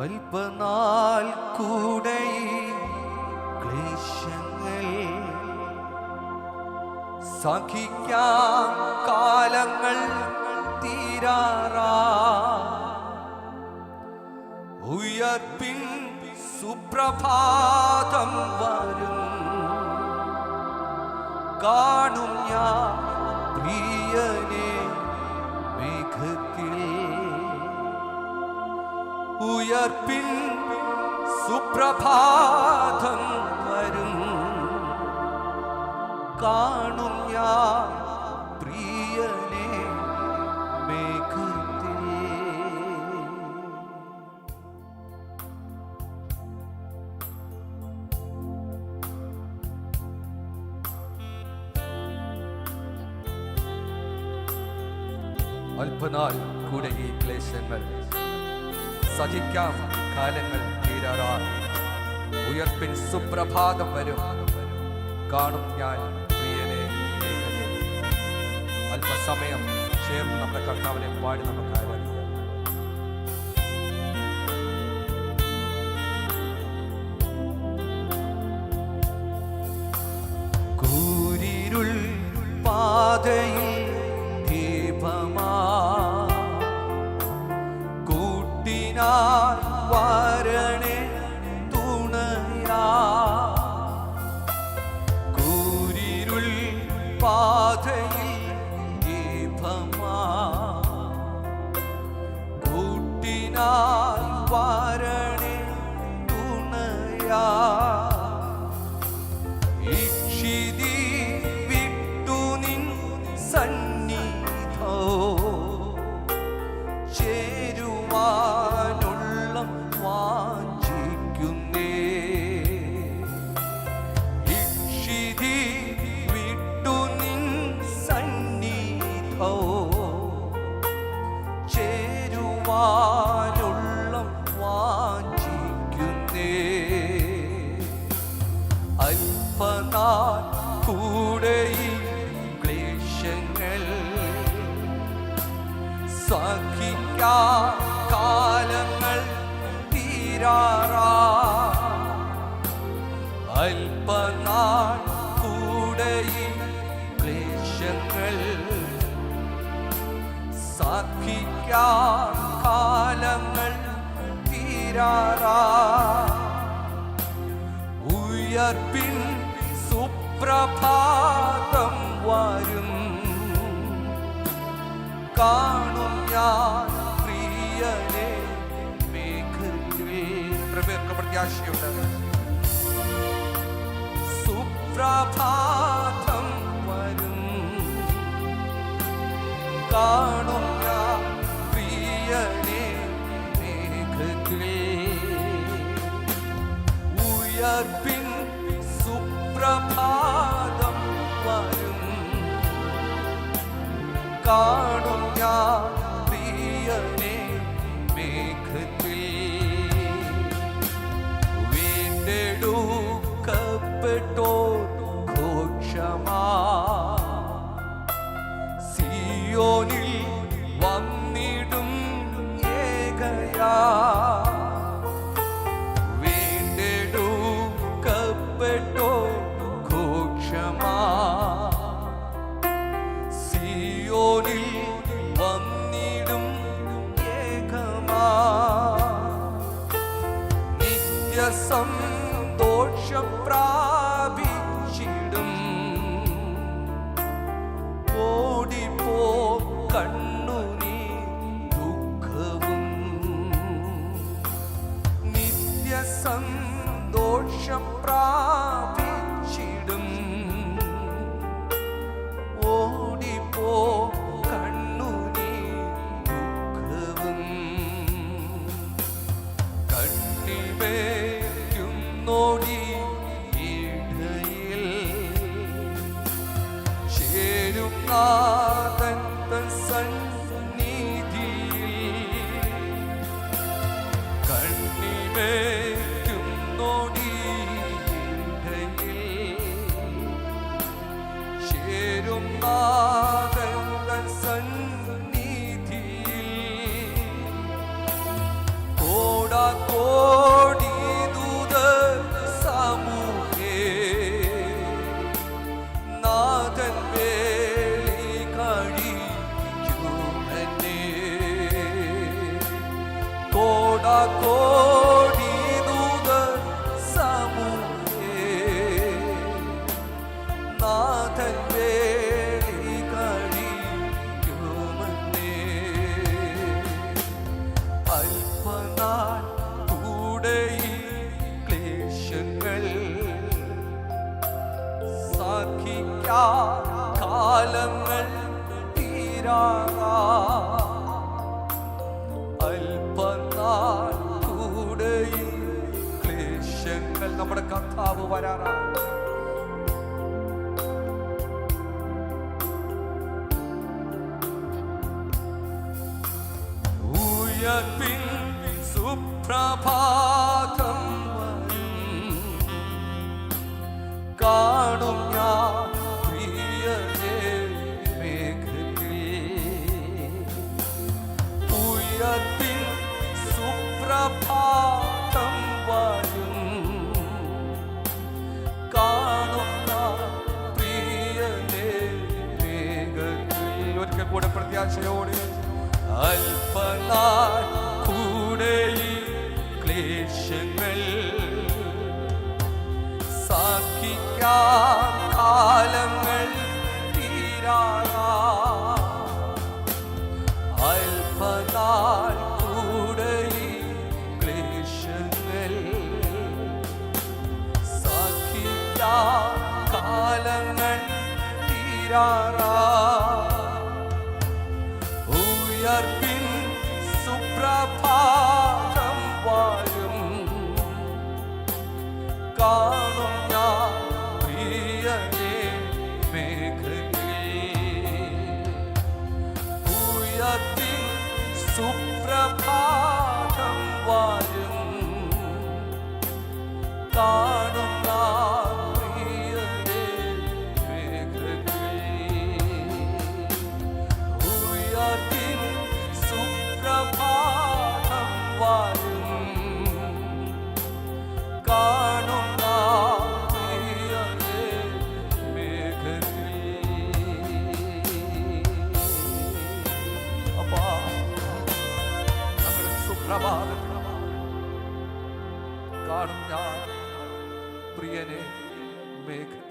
അല്പനാൾ കൂടെ ക്ലേശങ്ങൾ സഖിക്കാൻ കാലങ്ങൾ തീരാറാ. ഉയർപ്പിൻ സുപ്രഭാതം വരും. കാണും ഞാൻ പ്രിയനെ ഉയർപ്പിൻ സുപ്രഭാതം വരും. കാണും ഞാൻ അല്പനാൾ കൂടെ ഈ ക്ലേശങ്ങൾ സഹിക്കാം കാലങ്ങൾ തീരാറാ ഉയർപ്പിൻ സുപ്രഭാതം വരും. കാണും ഞാൻ പ്രിയനെ അല്പസമയം ചേർന്ന് നമ്മുടെ കർത്താവിനെ പാടി നമുക്ക് ആരാധിക്കാം. സഹിക്കാൻ കാലങ്ങൾ തീരാറാ. അല്പനാൾ കൂടെ ക്ലേശങ്ങൾ സഖിക്കാ കാലങ്ങൾ തീരാറാ. ഉയർപ്പിൻ സുപ്രഭാതം വരും. കാണും ഞാൻ സുപ്രഭാതം വരും. സുപ്രഭാതം വരും. നിത്യസന്തോഷം da. നമ്മുടെ കർത്താവ് വരാറാണ് ഉയർപ്പിൻ സുപ്രഭാതം. കാണും ഞാൻ പ്രിയ മേഘത്തിൽ. ഉയർപ്പിൻ സുപ്രഭാതം പ്രത്യാശയോടെ അല്പനാൾ കൂടെ ക്ലേശങ്ങൾ സാക്ഷിക്കാൻ കാലങ്ങൾ അല്പനാൾ കൂടെ ക്ലേശങ്ങൾ സാക്ഷിക്കാൻ കാലങ്ങൾ തീരാറാ സുപ്രഭാതം വാഴും. ഞങ്ങളുടെ സുപ്രഭാതത്തിൽ കാണും ഞാൻ പ്രിയനെ മേഘത്തിൽ